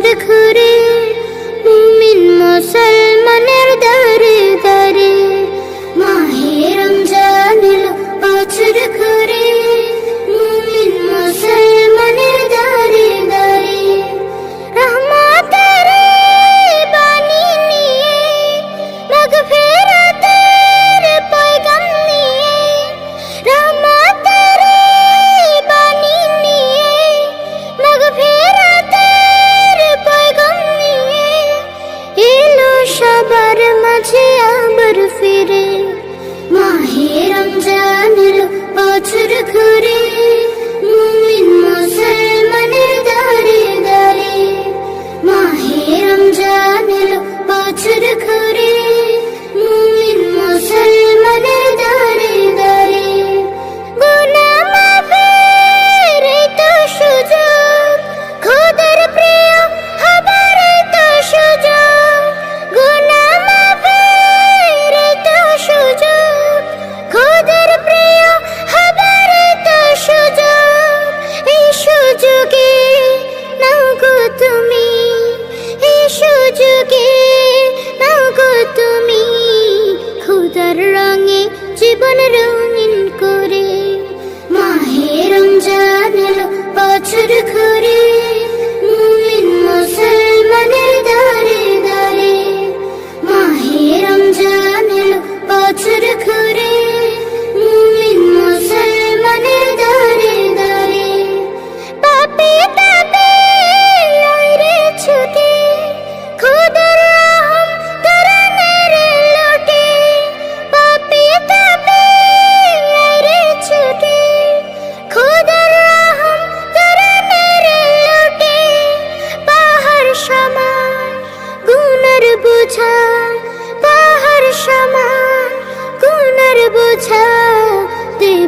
घर বছর ঘুরে জীবন রঙিন করে।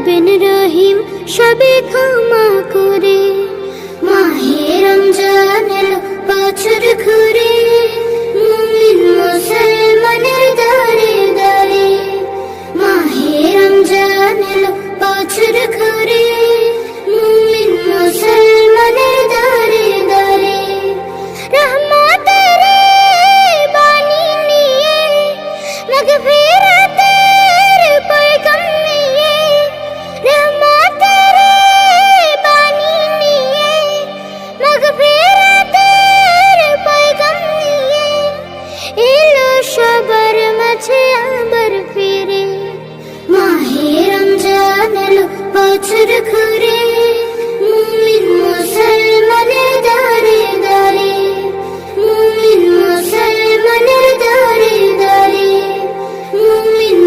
হবেন রহিম সবে ক্ষমা করে। মাহে রমজানের বছর ঘুরে বছর ঘুরে মুমিন মুসলমানে দারে দারে মুমিন মুসলমানে দারে দারে মুমিন